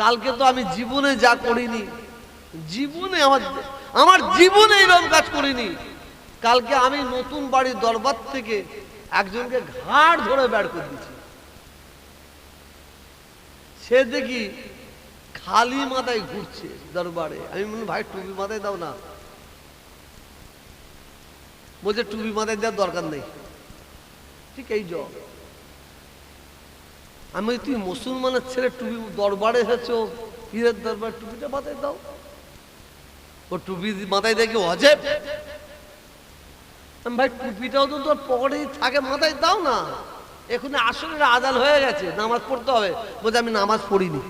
কালকে তো আমি জীবনে যা করিনি, জীবনে আমার আমার জীবনে এইরকম কাজ করিনি। কালকে আমি নতুন বাড়ির দরবার থেকে একজনকে ঘাড় ধরে বের করে দিচ্ছি সে দেখি খালি মাথায় ঘুরছে দরবারে। আমি বললাম ভাই, টুপি মাথায় দাও না। বলছে, টুপি মাথায় দেওয়ার দরকার নেই। ঠিক এই জব আমি তুই মুসলমানের ছেলে টুপি দরবারে এসেছ, পীরের দরবার টুপিটা মাথায় দাও। ও টুপি মাথায় দেখে অজেব? ভাই, টুপিটাও তো তোর পকেটেই থাকে, মাথায় দাও না। এখন আসলে আদাল হয়ে গেছে, নামাজ পড়তে হবে। বলছে, আমি নামাজ পড়িনি।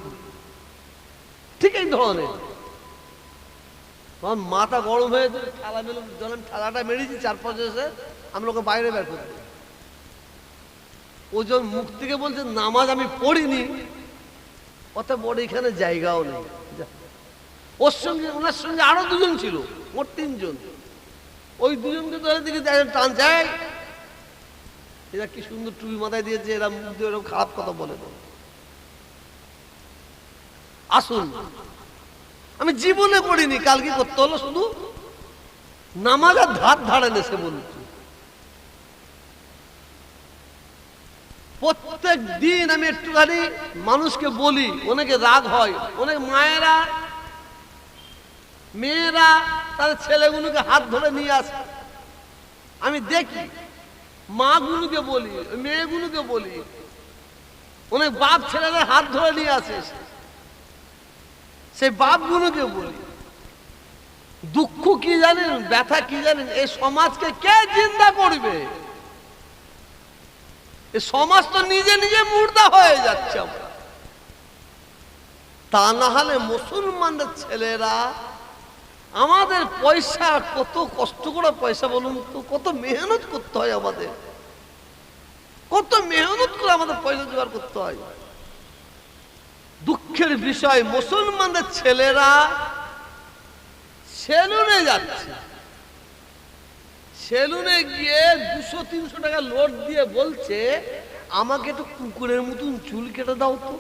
ঠিক এই ধরনের। মাথা গরম হয়ে ঠেলা মেলে আমি ঠেলাটা মেরেছি চার পাঁচ এসে আমি ওকে বাইরে বের করতে ও যখন মুখ থেকে বলছে, নামাজ আমি পড়িনি অত বড় এখানে জায়গাও নেই। ওর সঙ্গে, ওনার সঙ্গে আরও দুজন ছিল ওর তিনজন। ওই দুজনকে ধরে দিকে টান যায় এরা কি সুন্দর টুপি মাথায় দিয়েছে, এরা মুখ দিয়ে এরকম খারাপ কথা বলে আসুন। আমি জীবনে করিনি কাল কি করতে হলো শুধু? নামাজ আর ধার ধারে নেছে বলছি প্রত্যেক দিন আমি একটুখানি মানুষকে বলি, অনেকে রাগ হয়, অনেক মায়েরা, মেয়েরা তাদের ছেলেগুলোকে হাত ধরে নিয়ে আসে। আমি দেখি, মাগুলোকে বলি, মেয়েগুলোকে বলি, অনেক বাপ ছেলেদের হাত ধরে নিয়ে আসে সেই বাপগুলোকে বলি, দুঃখ কি জানেন, ব্যথা কি জানেন, এই সমাজকে কে চিন্তা করবে? সমাজ তো নিজে নিজে মুর্দা হয়ে যাচ্ছে আমরা। তা না হলে মুসলমানদের ছেলেরা, আমাদের পয়সা, কত কষ্ট করে পয়সা বলুন তো, কত মেহনত করতে হয় আমাদের। কত মেহনত করে আমাদের পয়সা জোগাড় করতে হয়। দুঃখের বিষয়, মুসলমানদের ছেলেরা সেলুনে যাচ্ছে। সেলুনে গিয়ে দুশো, তিনশো টাকা লোড দিয়ে বলছে, আমাকে একটু কুকুরের মতন চুল কেটে দাও তো।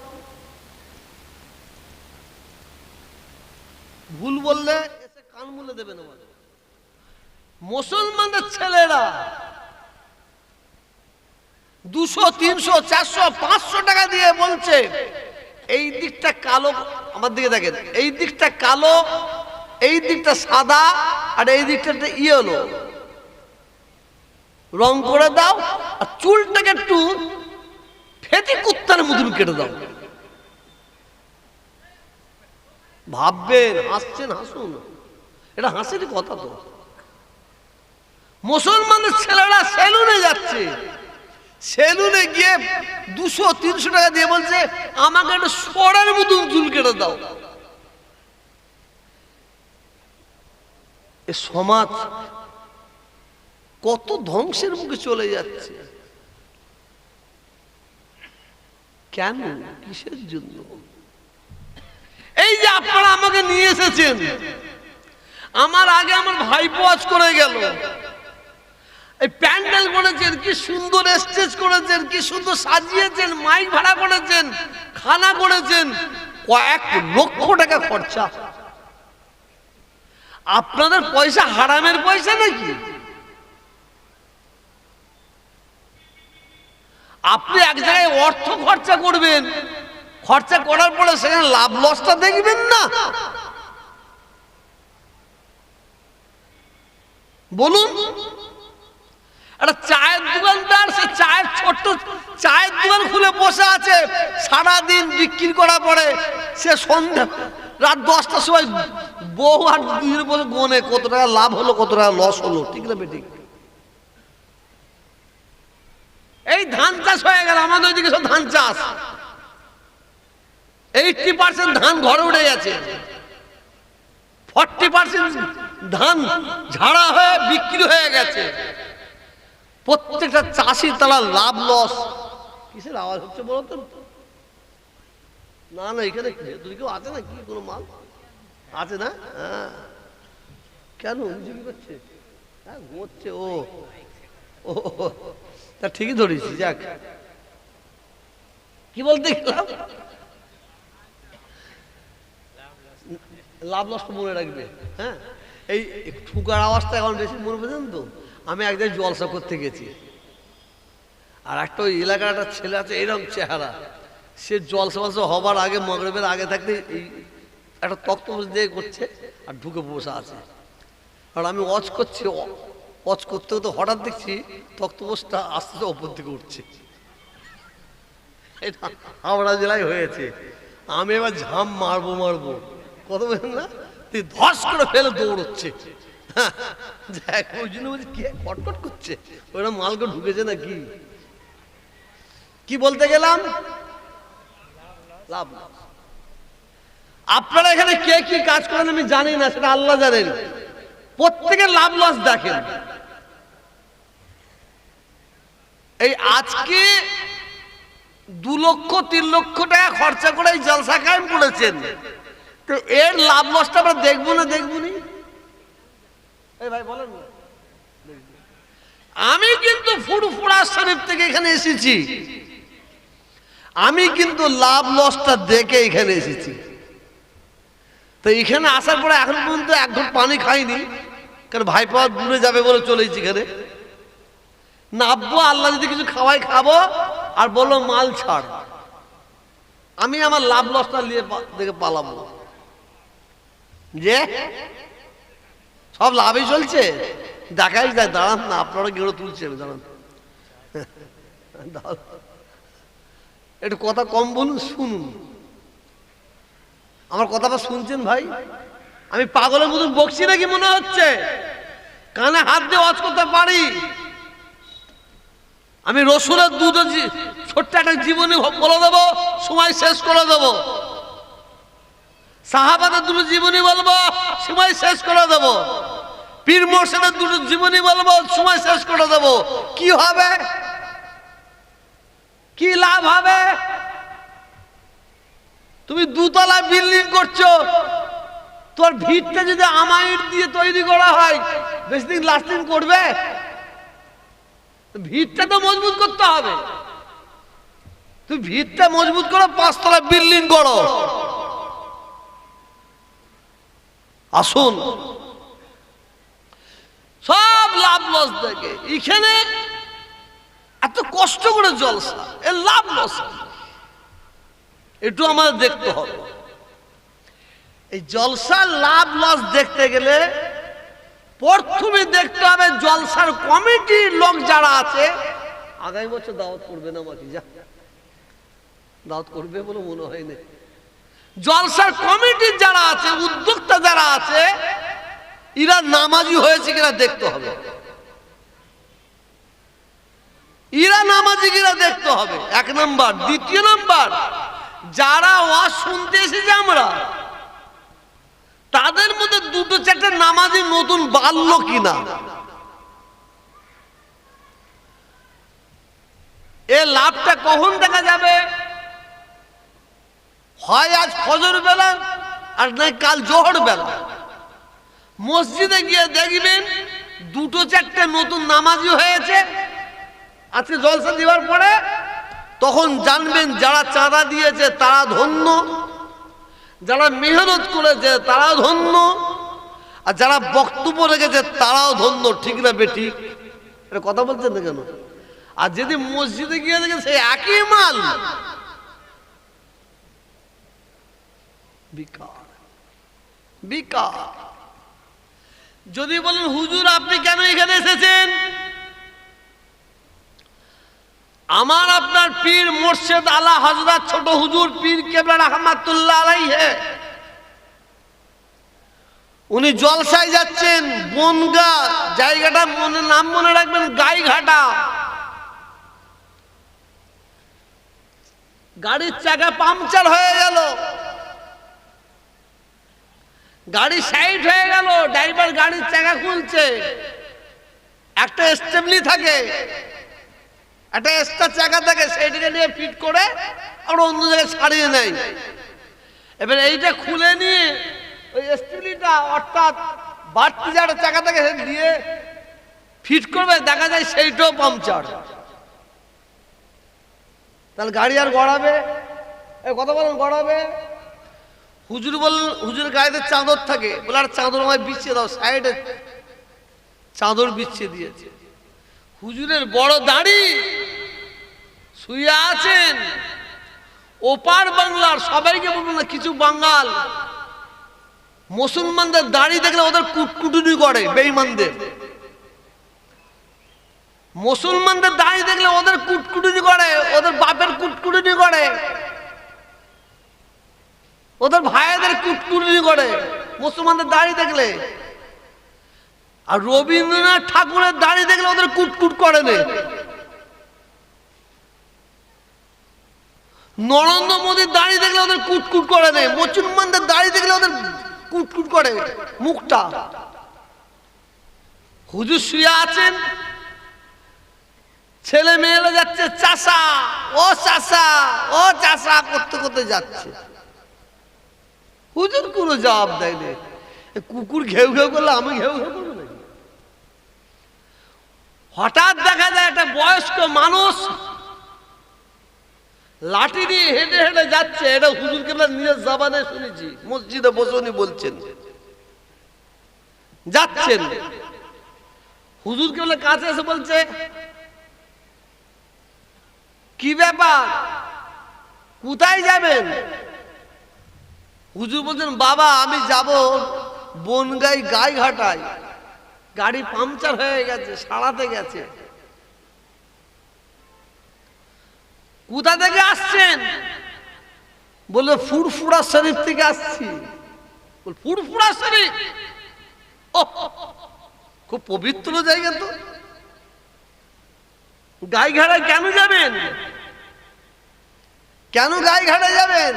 ভুল বললে এসে কান মুলে দেবেন আমার মুসলমানদের ছেলেরা দুশো, তিনশো, চারশো, পাঁচশো টাকা দিয়ে বলছে, এই দিকটা কালো, আমার দিকে দেখেন, এই দিকটা কালো, এই দিকটা সাদা, আর এই দিকটা ইয়েলো। রং করে দাও আর চুলটাকে একটু ফেটি কুত্তার মতন কেটে দাও। ভাববেন, হাসছেন, হাসুন। এটা হাসির কথা তো। মুসলমানের ছেলেরা সেলুনে যাচ্ছে। সেলুনে গিয়ে দুশো, তিনশো টাকা দিয়ে বলছে, আমাকে একটা সরের মতন চুল কেটে দাও। এ সমাজ কত ধ্বংসের মুখে চলে যাচ্ছে। কেন? কিসের জন্য? এই যে আপনারা আমাকে নিয়ে এসেছেন, আমার আগে আমার ভাইপো আজ করে গেল। এই প্যান্ডেল করেছেন, কি সুন্দর স্টেজ করেছেন, কি সুন্দর সাজিয়েছেন, মাইক ভাড়া করেছেন, খানা করেছেন, কয়েক লক্ষ টাকা খরচা। আপনাদের পয়সা হারামের পয়সা নাকি? আপনি এক জায়গায় অর্থ খরচা করবেন। খরচা করার পরে সেখানে লাভ লসটা দেখবেন না। বলুন, একটা চায়ের দোকানদার, সে চায়ের ছোট্ট চায়ের দোকান খুলে বসে আছে, সারাদিন বিক্রি করার পরে সে সন্ধ্যা, রাত দশটার সময় বউ আর বসে গনে, কত টাকা লাভ হলো, কত টাকা লস হলো, ঠিক না বেঠিক? এই ধান চাষ হয়ে গেল, আমাদের ওইদিকে সব ধান চাষ। এইটটি পার্সেন্ট ধান ঘরে উঠে গেছে। ফর্টি পার্সেন্ট ধান ঝাড়া হয়ে বিক্রি হয়ে গেছে। প্রত্যেকটা চাষি তারা লাভ লস কিসের আওয়াজ হচ্ছে বলো তো? না না, এখানে ভেতরে কেউ আছে না কি কোনো মাল? আছে না? হ্যাঁ। কেন? করছে? হ্যাঁ ঘুমোচ্ছে ও ও। তা ঠিকই ধরেছি, যাক। কি বলতে গেলাম? লাভ লসটা মনে রাখবে হ্যাঁ? এই ঠুকার আওয়াজটা এখন বেশি মনে পেতেন তো? আমি একদিন জলসা করতে গেছি। আর একটা ওই এলাকার একটা ছেলে আছে এরকম চেহারা। সে জলসা ফলসা হবার আগে, মগরবের আগে থাকতে এই একটা তক্ত দিয়ে করছে আর ঢুকে বসে আছে। আর আমি ওয়াচ করছি ওয়াচ করতে করতে হঠাৎ দেখছি তক্তপোষটা আস্তে আস্তে ওপর দিকে উঠছে। এটা হাওড়া জেলায় হয়েছে। আমি এবার ঝাম মারবো মারবো। কত বলেন না? তুই ধস করে ফেলে দৌড়চ্ছে। ওই জন্য বলছি, কে কটকট করছে? ওরা মালকে ঢুকেছে না কি বলতে গেলাম? লাভ। আপনারা এখানে কে কি কাজ করেন আমি জানি না, সেটা আল্লাহ জানেন। প্রত্যেকের লাভ লস দেখেন। এই আজকে দু লক্ষ, তিন লক্ষ টাকা খরচা করে এই জলসা কায়েম করেছেন। তো এর লাভ লসটা আমরা দেখব না দেখব নি? ভাই, বলেন। আমি কিন্তু ফুরফুরা শরীফ থেকে এখানে এসেছি। আমি কিন্তু লাভ লসটা দেখে এখানে এসেছি। তো এখানে আসার পরে এখন পর্যন্ত এক ঘণ্টা পানি খাইনি। কারণ ভাই পাওয়া দূরে যাবে বলে চলেছি এখানে। নাববো আল্লাহ যদি কিছু খাওয়াই খাব, আর বলল মাল ছাড়। আমি আমার লাভ লসটা নিয়ে দেখে পালাবো। যে? সব লাভই চলছে। দেখাই যায়, দাঁড়ান না, আপনারা গেড়ো দাঁড়ান। দাঁড়ান। একটু কথা কম বলুন, শুনুন। আমার কথাটা শুনছেন ভাই? আমি পাগলের মতন বকছি নাকি মনে হচ্ছে? কানে হাত দিয়ে ওয়াজ করতে পারি? আমি রসুলের দুধ ছোট্ট একটা জীবনী বলে দেবো, সময় শেষ করে দেবো। সাহাবাদের দুটো জীবনী বলব, সময় শেষ করে দেবো। পীর মোর্শেদের দুটো জীবনী বলব, সময় শেষ করে দেবো। কি হবে? কি লাভ হবে? তুমি দুতলা বিল্ডিং করছ তোর ভিতটা যদি আমাইট দিয়ে তৈরি করা হয়, বেশি দিন লাস্টিং করবে? ভিতটা তো মজবুত করতে হবে। তুমি ভিতটা মজবুত করো পাঁচতলা বিল্ডিং করো আসুন। সব লাভ লস দেখে। এখানে এত কষ্ট করে জলসা, এ লাভ লস একটু আমাদের দেখতে হবে। এই জলসার লাভ লস দেখতে গেলে প্রথমে দেখতে হবে জলসার কমিটির লোক যারা আছে। আগামী বছর দাওয়াত করবে না আমাকে যা। দাওয়াত করবে বলে মনে হয় না। জলসার কমিটির যারা আছে, উদ্যোক্তা যারা আছে ইরা নামাজি হয়েছে কিনা দেখতে হবে। ইরা নামাজি কিনা দেখতে হবে। এক নাম্বার। দ্বিতীয় নাম্বার, যারা ওয়াজ শুনতে এসেছে আমরা তাদের মধ্যে দুটো চারটে নামাজি নতুন বাড়লো কিনা? এ লাভটা কখন দেখা যাবে? হয় আজ ফজর বেলা, আর নাই কাল জোহর বেলা। মসজিদে গিয়ে দেখবেন দুটো চারটে নতুন নামাজি হয়েছে। আজকে জলসা দেওয়ার পরে তখন জানবেন যারা চাঁদা দিয়েছে তারা ধন্য। যারা মেহনত করেছে তারা ধন্য, আর যারা বক্তব্য রেখেছে তারাও ধন্য, ঠিক না বেটি? এটা কথা বলছেন না কেন? আর যদি মসজিদে গিয়ে দেখে সেই একই মাল, বিকার বিকার। যদি বলেন, হুজুর, আপনি কেন এখানে এসেছেন? আমার আপনার পীর মোর্শেদ আলা হজরত ছোট হুজুর পীর কেবলা রহমাতুল্লাহ আলাইহে। উনি জলসায় যাচ্ছেন, বনগা, জায়গাটা মনে নাম মনে রাখবেন গাইঘাটা। গাড়ির চাকা পাংচার হয়ে গেল। গাড়ি সাইড হয়ে গেল, ড্রাইভার গাড়ির চাকা খুলছে। একটা স্টেবলি থাকে। একটা এক্সট্রা চাকা থাকে, সেইটাকে নিয়ে ফিট করে আমরা অন্য জায়গায় ছাড়িয়ে নেয় এবার এইটা খুলে নিয়ে ওই স্টেবলিটা অর্থাৎ বাড়তি যারা চাকা থাকে দিয়ে ফিট করবে, দেখা যায় সেইটাও পাংচার। তাহলে গাড়ি আর গড়াবে? কথা বলেন, গড়াবে? হুজুর বললেন হুজুর গায়েতে চাদর থাকে, বলে আর চাদর আমায় বিছিয়ে দাও, সাইডে চাদর বিছিয়ে দিয়েছে। হুজুরের বড় দাড়ি শুয়ে আছেন? ওপার বাংলার সবাইকে বলব কিছু বাঙ্গাল মুসলমানদের দাড়ি দেখলে ওদের কুটকুটুনি করে, বেঈমানদের। মুসলমানদের দাড়ি দেখলে ওদের কুটকুটুনি করে, ওদের বাপের কুটকুটুনি করে। ওদের ভাইদের কুটকুটুনি করে, মুসলমানদের দাড়ি দেখলে। আর রবীন্দ্রনাথ ঠাকুরের দাড়ি দেখলে ওদের কুটকুট করে না। নরেন্দ্র মোদীর দাড়ি দেখলে ওদের কুটকুট করে নেই মুসলমানদের দাড়ি দেখলে ওদের কুটকুট করে মুখটা। হুজুর শুয়ে আছেন? ছেলে মেয়েরা যাচ্ছে, চাষা, ও চাষা ও চাষা, করতে করতে যাচ্ছে। হুজুর কোনো জবাব দেয়নি কুকুর ঘেউ ঘেউ করলে আমি ঘেউ ঘেউ করব হঠাৎ দেখা যায় একটা বয়স্ক মানুষ লাঠি দিয়ে হেঁটে হেঁটে যাচ্ছে, এটা হুজুর কেবলা নিজের জাবানে শুনেছি, মসজিদে বসে বলছেন। যাচ্ছেন। হুজুর কেবলা কাছে এসে বলছে, কি ব্যাপার? কোথায় যাবেন? হুজুর বলছেন, বাবা, আমি যাব বনগাই গাই ঘাটায় গাড়ি পাংচার হয়ে গেছে, সারাতে গেছে। কোথা থেকে আসছেন? বলে, ফুরফুরা শরীফ থেকে আসছি। ফুরফুরা শরীফ? খুব পবিত্র জায়গা তো। গাই গাইঘাটায় কেন যাবেন? কেন গাইঘাটায় যাবেন?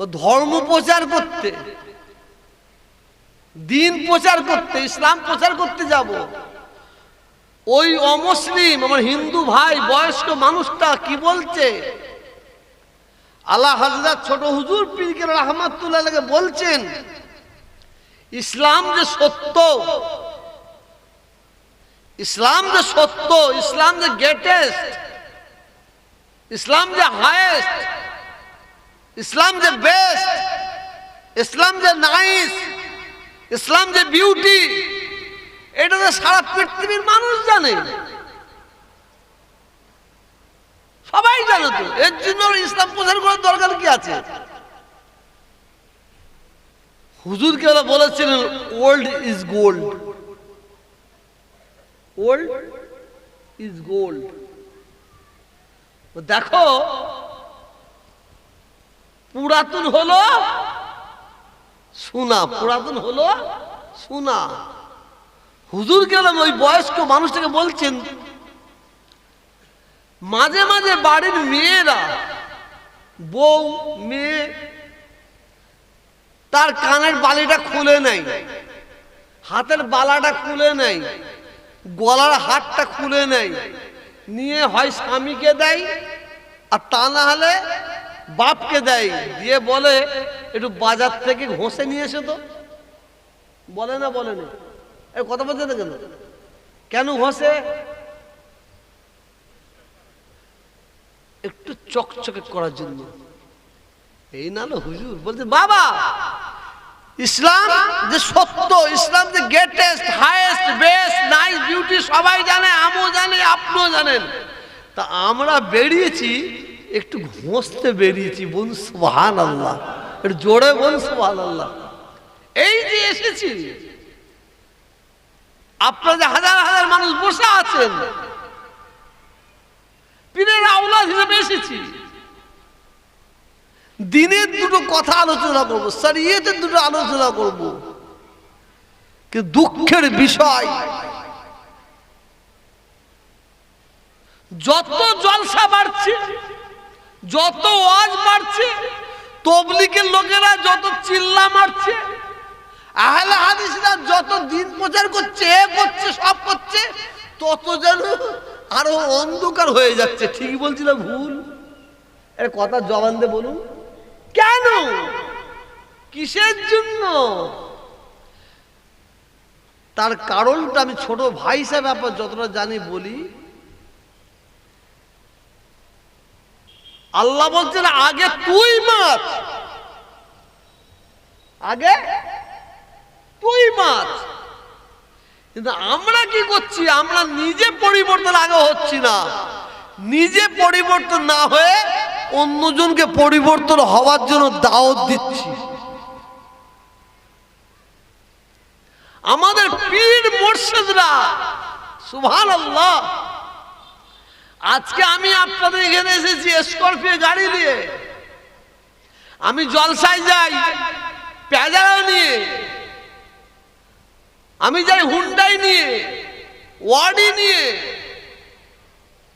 ও, ধর্ম প্রচার করতে। দিন প্রচার করতে, ইসলাম প্রচার করতে যাব। ওই অমুসলিম, আমার হিন্দু ভাই, বয়স্ক মানুষটা কি বলছে? আল্লাহ হাজরাত ছোট হুজুর পীরকে রহমাতুল্লাহ বলছেন, ইসলাম যে সত্য, ইসলাম যে সত্য, ইসলাম যে গ্রেটেস্ট ইসলাম যে হায়েস্ট ইসলাম যে বেস্ট ইসলাম যে নাইস ইসলাম যে বিউটি এটা তো সারা পৃথিবীর মানুষ জানে। সবাই জানে তো। এর জন্য ইসলাম প্রচার করার দরকার কি আছে? হুজুর কে ওরা বলেছিলেন old is gold old is gold দেখো, পুরাতন হলো সোনা, পুরাতন হলো সোনা। হুজুর গেলাম ওই বয়স্ক মানুষটাকে বলছেন? মাঝে মাঝে বাড়ির মেয়েরা, বউ, মেয়ে, তার কানের বালিটা খুলে নেয়, হাতের বালাটা খুলে নেয়, গলার হাতটা খুলে নেয়, নিয়ে হয় স্বামীকে দেয়, আর তা না হলে বাপকে দেয়। দিয়ে বলে, একটু বাজার থেকে ঘষে নিয়ে এসে তো। বলে না বলে না। কথা বলছে না। কেন কেন ঘষে একটু চকচকে করার জন্য। এই না না হুজুর বলছে, বাবা, ইসলাম যে সত্য, ইসলাম যে greatest highest best nice beauty সবাই জানে, আমিও জানি, আপনিও জানেন। তা আমরা বেরিয়েছি, একটু ঘষতে বেরিয়েছি, বোন সুহান আল্লাহ একটু জোরে বোন সুহান আল্লাহ এই যে এসেছি আপনাদের হাজার হাজার মানুষ বসে আছেন। পীরের আওলাদ হিসেবে এসেছি। দিনের দুটো কথা আলোচনা করব সারিয়েতে দুটো আলোচনা করব। কিন্তু দুঃখের বিষয়। যত জলসা বাড়ছে, যত ওয়াজ বাড়ছে তবলিকের লোকেরা যত চিল্লা মারছে আহলে হাদিসরা যত দিন প্রচার করছে, এ করছে, সব করছে, তত যেন আরও অন্ধকার হয়ে যাচ্ছে। ঠিক বলছি না ভুল? এর কথা জবান দিয়ে বলুন। কেন? কিসের জন্য? তার কারণটা আমি ছোট ভাই হিসাবে আপনার যতটা জানি বলি। আল্লাহ বলছেন, আগে তুই মার। আগে? তুই মাছ? কিন্তু আমরা কি করছি? আমরা নিজে পরিবর্তন আগে হচ্ছি না। নিজে পরিবর্তন না হয়ে অন্যজনকে পরিবর্তন হওয়ার জন্য দাওয়াত দিচ্ছি। আমাদের পীর মোর্শেদরা সুভান আল্লাহ আজকে আমি আপনাদের এখানে এসেছি স্করপিও গাড়ি নিয়ে। আমি জলসায় যাই প্যাজারা নিয়ে। আমি যাই হুন্ডাই নিয়ে, ওয়াডি নিয়ে,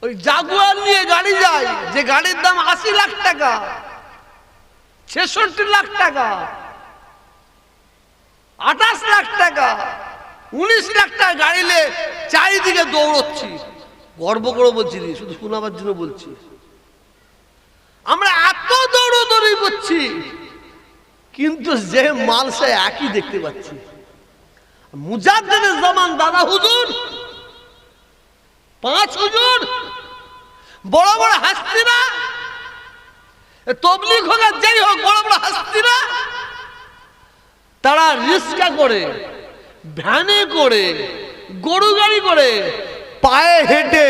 ওই জাগুয়ার নিয়ে গাড়ি যাই, যে গাড়ির দাম আশি লাখ টাকা, ছেষট্টি লাখ টাকা, আঠাশ লাখ টাকা, উনিশ লাখ টাকা গাড়িলে চারিদিকে দৌড়চ্ছি। গর্ব করে বলছি শুধু শোনাবার জন্য বলছি। আমরা এত দৌড়দৌড়ি করছি, কিন্তু যে মাল সে একই দেখতে পাচ্ছি। মুজাদ্দিদের জামান দাদা হুজুর। পাঁচ হুজুর। বড় বড় হাস্তিরা। তবলিগ হোক আর যাই হোক, বড় বড় হাস্তিরা। তারা রিস্কা করে, ভ্যানে করে, গরু গাড়ি করে, পায়ে হেঁটে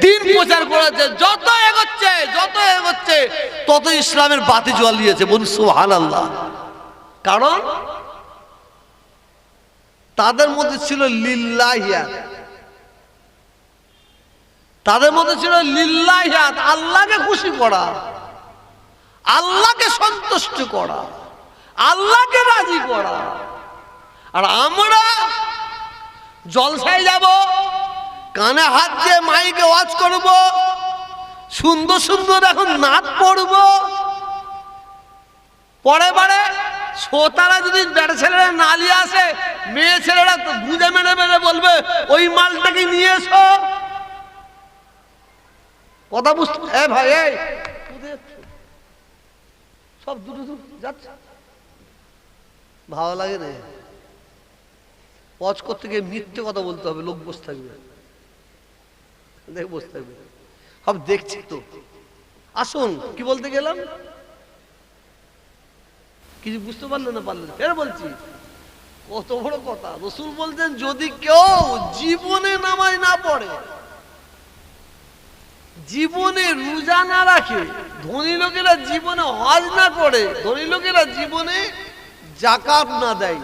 দিন প্রচার করেছে। যত এগোচ্ছে যত এগোচ্ছে, তত ইসলামের বাতি জ্বালিয়েছে। বলুন সুহান আল্লাহ কারণ তাদের মধ্যে ছিল লিল্লাহিয়াত। তাদের মধ্যে ছিল লিল্লাহিয়াত, আল্লাহকে খুশি করা, আল্লাহকে সন্তুষ্ট করা, আল্লাহকে রাজি করা। আর আমরা জলসায় যাব, কানে হাত দিয়ে মাইকে ওয়াজ করব, সুন্দর সুন্দর এখন নাচ পড়ব। পরে বারে শ্রোতারা যদি বেড়ে ছেলেরা নালিয়ে আসে মেয়ে ছেলেরা তো বুঝে মেরে মেরে বলবে, ওই মালটাকে নিয়ে এসো। কথা বুঝতে এ ভাই, এই। সব দুটো দুটো যাচ্ছে। ভালো লাগে না পজ করতে গিয়ে মিথ্যে কথা বলতে হবে, লোক বসে থাকবে। বসে থাকবে। সব দেখছি তো। আসুন, কি বলতে গেলাম? কিছু বুঝতে পারলেন না পারলেন ফের বলছি। কত বড় কথা। রসুল বলতেন যদি কেউ জীবনে নামাজ না পড়ে, জীবনে রোজা না রাখে, ধনী লোকেরা জীবনে হজ না করে, ধনী লোকেরা জীবনে জাকাত না দেয়।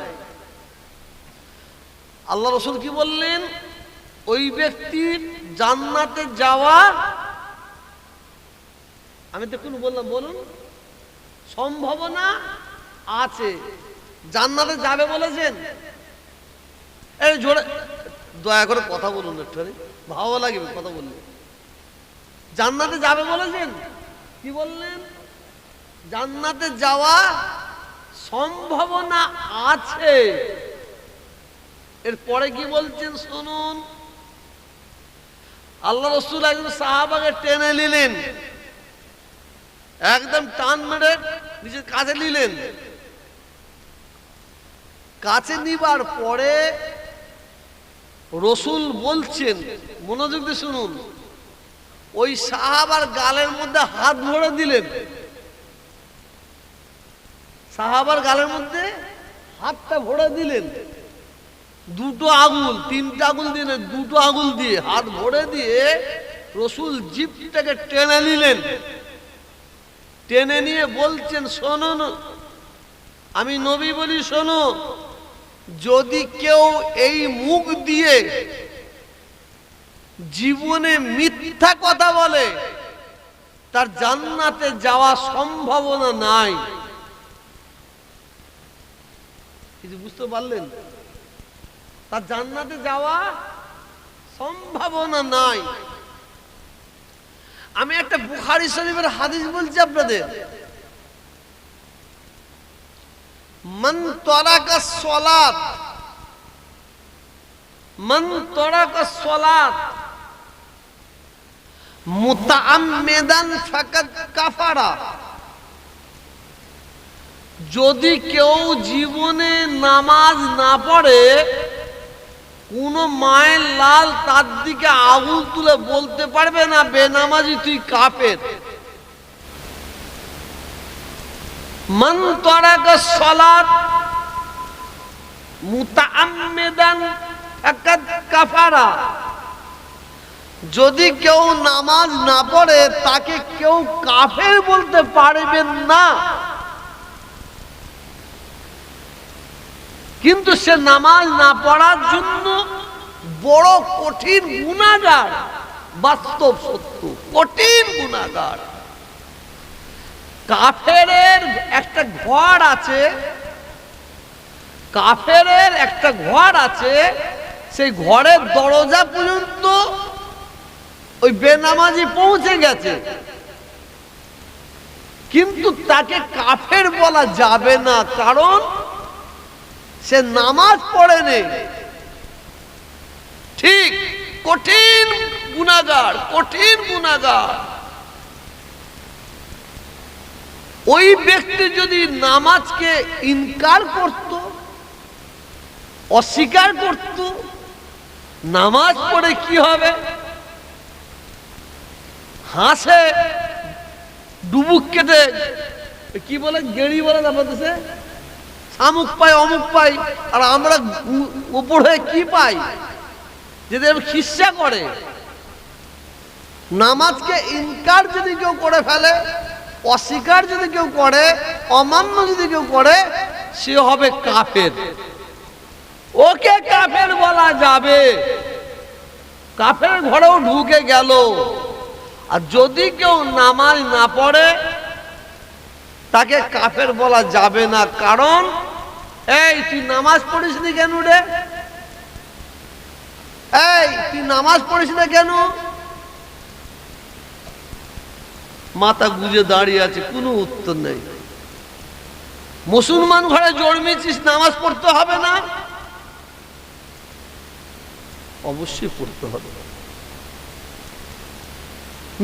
আল্লাহ রসুল কি বললেন? ওই ব্যক্তির জান্নাতে যাওয়া, আমি দেখুন বললাম, বলুন, সম্ভাবনা আছে। জান্নাতে যাবে বলেছেন। এই জোরে, দয়া করে কথা বলুন একটু ভালো লাগবে কথা বললে। জান্নাতে যাবে বলেছেন? কি বললেন? জান্নাতে যাওয়া সম্ভাবনা আছে। এরপরে কি বলছেন শুনুন। আল্লাহ রসুল একজন সাহাবাকে টেনে নিলেন। একদম টান মেরে নিজের কাজে নিলেন। কাছে নিবার পরে রসুল বলছেন, মনোযোগ দিয়ে শুনুন, ওই সাহাবার গালের মধ্যে হাত ভরে দিলেন। সাহাবার গালের মধ্যে হাতটা ভরে দিলেন। দুটো আগুল তিনটা আগুল দিয়ে দুটো আগুল দিয়ে হাত ভরে দিয়ে রসুল জিপটাকে টেনে নিলেন। টেনে নিয়ে বলছেন, শোনো, আমি নবী বলি, শোনো যদি কেউ এই মুখ দিয়ে জীবনে মিথ্যা কথা বলে, তার জান্নাতে যাওয়া সম্ভাবনা নাই। কিছু বুঝতে পারলেন? তার জান্নাতে যাওয়া সম্ভাবনা নাই। আমি একটা বুখারি শরীফের হাদিস বলছি আপনাদের। মান তরাকা সলাত। মান তরাকা সলাত। মুতাআম্মিদান ফাকাদ কাফারা। যদি কেউ জীবনে নামাজ না পড়ে, কোনো মায়ের লাল তার দিকে আগুল তুলে বলতে পারবে না, বেনামাজি তুই কাপের? সলাত কাফারা। যদি কেউ নামাজ না পড়ে, তাকে কেউ কাফের বলতে পারবেন না। কিন্তু সে নামাজ না পড়ার জন্য বড় কঠিন গুণাগার বাস্তব সত্য, কঠিন গুণাগার কাফের একটা ঘর আছে কাফের একটা ঘর আছে, সেই ঘরের দরজা পর্যন্ত ওই বেনামাজি পৌঁছে গেছে। কিন্তু তাকে কাফের বলা যাবে না, কারণ সে নামাজ পড়েনি ঠিক কঠিন গুণাগার কঠিন গুণাগার ওই ব্যক্তি যদি নামাজকে ইনকার করত, অস্বীকার করত, নামাজ পড়ে কি হবে? হাসে, ডুবুক কেটে, কি বলে, গেড়ি বলে না বলতেছে শামুক পাই অমুক পাই আর আমরা উপর হয়ে কি পাই? যদি এরকম করে, নামাজকে ইনকার যদি কেউ করে ফেলে অস্বীকার যদি কেউ করে, অমান্য যদি কেউ করে, সে হবে কাফের। ওকে কাফের বলা যাবে। কাফের ঘরেও ঢুকে গেল। আর যদি কেউ নামাজ না পড়ে, তাকে কাফের বলা যাবে না। কারণ, এই, তুই নামাজ পড়িস কেন রে? এই, তুই নামাজ পড়িস না কেন? মাথা গুজে দাঁড়িয়ে আছে, কোনো উত্তর নেই। মুসলমান ঘরে জন্মেছিস, নামাজ পড়তে হবে না? অবশ্যই পড়তে হবে।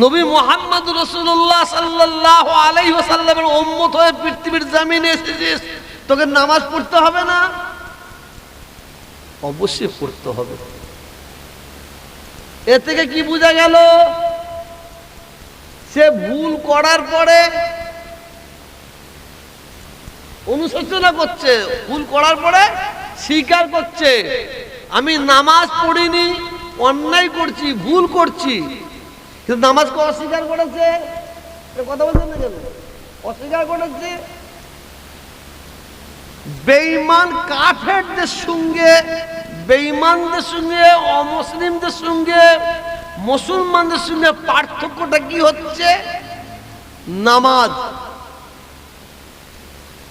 নবী মোহাম্মদ রসুল্লাহ সাল্লাহ আলাই সাল্লামের উম্মত হয়ে পৃথিবীর জামিনে এসেছিস, তোকে নামাজ পড়তে হবে না? অবশ্যই পড়তে হবে। এ থেকে কি বোঝা গেল? সে ভুল করার পরে অনুশোচনা করছে। ভুল করার পরে স্বীকার করছে। আমি নামাজ পড়িনি, অন্যায় করছি, ভুল করছি। কিন্তু নামাজকে অস্বীকার করেছে? কথা বলছেন না কেন? অস্বীকার করেছে? বেঈমান কাফেরদের সঙ্গে, বেঈমানদের সঙ্গে, অমুসলিমদের সঙ্গে মুসলমানদের সঙ্গে পার্থক্যটা কি হচ্ছে? নামাজ।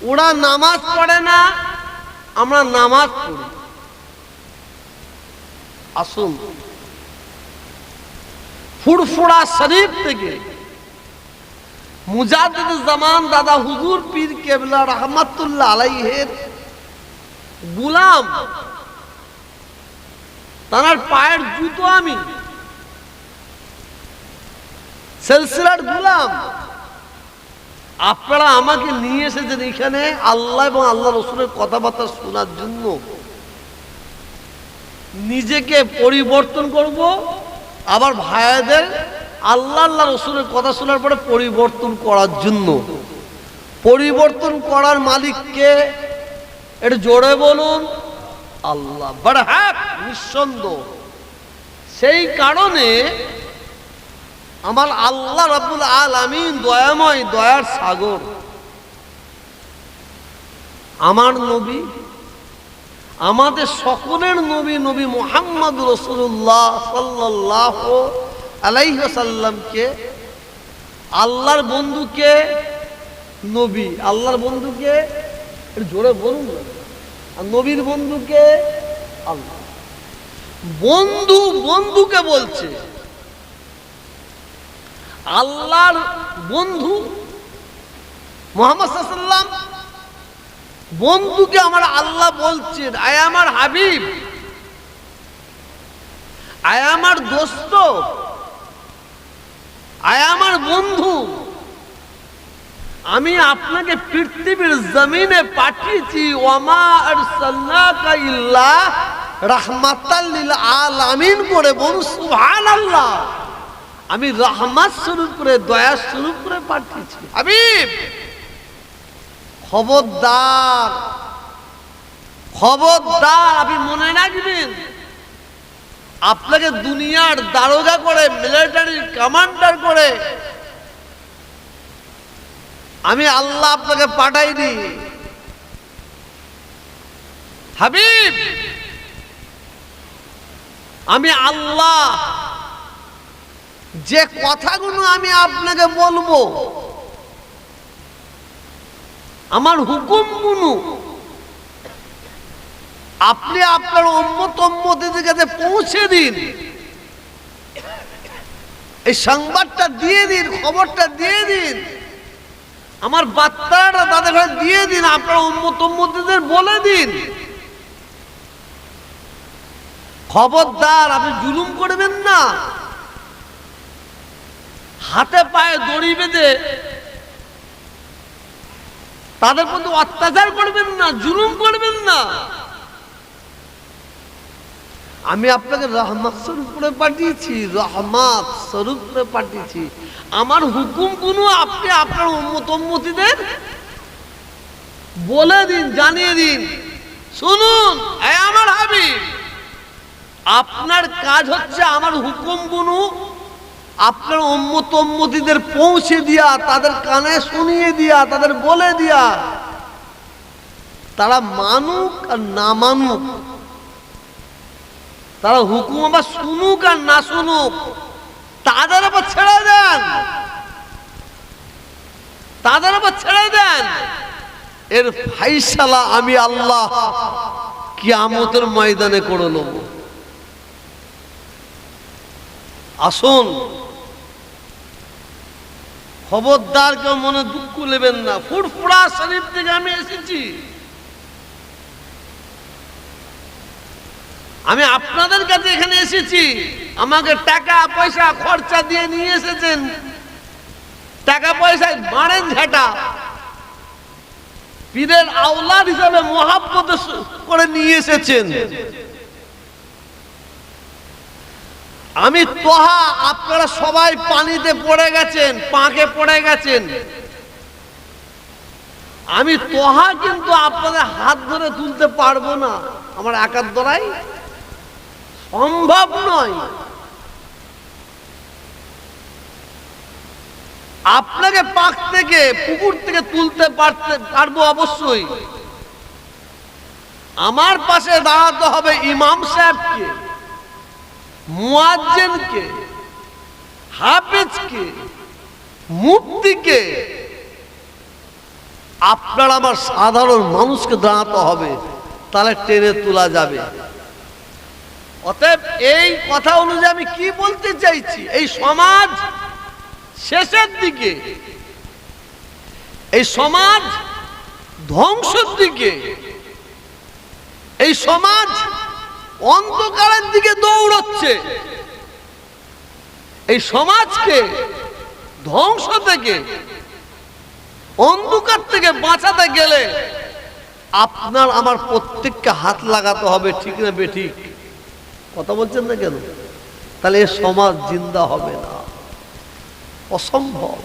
ওরা নামাজ পড়ে না, আমরা নামাজ পড়ি। আসুন। ফুরফুরা শরীফ থেকে মুজাদ্দিদ জামান দাদা হুজুর পীর কেবলা রহমাতুল্লাহ আলাইহের গুলাম, তার পায়ের জুতো আমি সিলসিলার গুলাম। আপনারা আমাকে নিয়ে এসেছেন এখানে আল্লাহ এবং আল্লাহ রসুলের কথাবার্তা শোনার জন্য। নিজেকে পরিবর্তন করব, আবার ভাইয়াদের আল্লাহ আল্লাহ রসুলের কথা শোনার পরে পরিবর্তন করার জন্য। পরিবর্তন করার মালিককে এটা জোরে বলুন। আল্লাহ। বাট হ্যাঁ নিঃসন্দেহ। সেই কারণে আমার আল্লাহ রাব্বুল আলামিন দয়াময় দয়ার সাগর। আমার নবী, আমাদের সকলের নবী নবী মোহাম্মদ রসুল্লাহ সাল্লাহ আলাইসাল্লামকে আল্লাহর বন্ধুকে নবী, আল্লাহর বন্ধুকে জোরে বলুন আর নবীর বন্ধুকে আল্লাহ। বন্ধু বন্ধুকে বলছে। আল্লাহর বন্ধু মোহাম্মদ বন্ধুকে আমার আল্লাহ বলছেন, আয় আমার হাবিব, আয় আমার দোস্ত, আয় আমার বন্ধু, আমি আপনাকে পৃথিবীর জমিনে পাঠিয়েছি ওমা আরসালনাকা ইল্লা রাহমাতাল লিল আলামিন করে বলুন, সুবহানাল্লাহ। আমি রহমত শুরু করে দয়া শুরু করে পাঠিয়েছি। হাবিব! খবরদার খবরদার আপনি মনে রাখবেন আপনাকে দুনিয়ার দারোগা করে মিলিটারির কমান্ডার করে আমি আল্লাহ আপনাকে পাঠাই পাঠাইনি হাবিব! আমি আল্লাহ যে কথাগুলো আমি আপনাকে বলব, আমার হুকুমগুলো, আপনি আপনার উম্মতিদের কাছে পৌঁছে দিন। এই সংবাদটা দিয়ে দিন, খবরটা দিয়ে দিন। আমার বার্তাটা তাদের ঘরে দিয়ে দিন, আপনার উম্মতিদের বলে দিন। খবরদার, আপনি জুলুম করবেন না। হাতে পায়ে দড়ি বেঁধে তাদের প্রতি অত্যাচার করবেন না, জুলুম করবেন না। আমি আপনাকে রহমত স্বরূপ করে পাঠিয়েছি, রহমত স্বরূপ করে পাঠিয়েছি। আমার হুকুম কোনো, আপনি আপনার উম্মত উম্মতিদের বলে দিন, জানিয়ে দিন। শুনুন আমার হাবি আপনার কাজ হচ্ছে আমার হুকুম গুনু আপনার উম্মত উম্মতিদের পৌঁছে দিয়া, তাদের কানে শুনিয়ে দিয়া, তাদের বলে দিয়া, তারা মানুক আর না মানুক, তারা হুকুম আবার শুনুক আর না শুনুক, তাদের আবার ছেড়ে দেন, তাদের আবার ছেড়ে দেন। এর ফাইসালা আমি আল্লাহ কিয়ামতের ময়দানে করে নেব। আসুন। খবরদার কেউ মনে দুঃখ নেবেন না। ফুরফুরা শরীফ থেকে আমি এসেছি। আমি আপনাদের কাছে এখানে এসেছি। আমাকে টাকা, পয়সা, খরচা দিয়ে নিয়ে এসেছেন। টাকা, পয়সায় মারেন ঝাঁটা। পীরের আওলাদ হিসাবে মহাব্বত করে নিয়ে এসেছেন। আমি তোহা, আপনারা সবাই পানিতে পড়ে গেছেন, পাকে পড়ে গেছেন। আমি তোহা কিন্তু আপনাদের হাত ধরে তুলতে পারব না। আমার একার দ্বারাই সম্ভব নয়। আপনাকে পাক থেকে, পুকুর থেকে তুলতে পারতে, পারব অবশ্যই। আমার পাশে দাঁড়াতে হবে ইমাম সাহেবকে। মুয়াজ্জিনকে, হাফেজকে, মুফতিকে, আপনার আমার সাধারণ মানুষকে দাঁড়াতে হবে, তাহলে টেনে তোলা যাবে। অতএব এই কথা অনুযায়ী আমি কি বলতে চাইছি? এই সমাজ শেষের দিকে, এই সমাজ ধ্বংসের দিকে, এই সমাজ অন্ধকারের দিকে দৌড়চ্ছে। এই সমাজকে ধ্বংস থেকে, অন্ধকার থেকে বাঁচাতে গেলে আপনার আমার প্রত্যেককে হাত লাগাতে হবে, ঠিক না বেঠিক? কথা বলছেন না কেন? তাহলে এ সমাজ জিন্দা হবে না। অসম্ভব।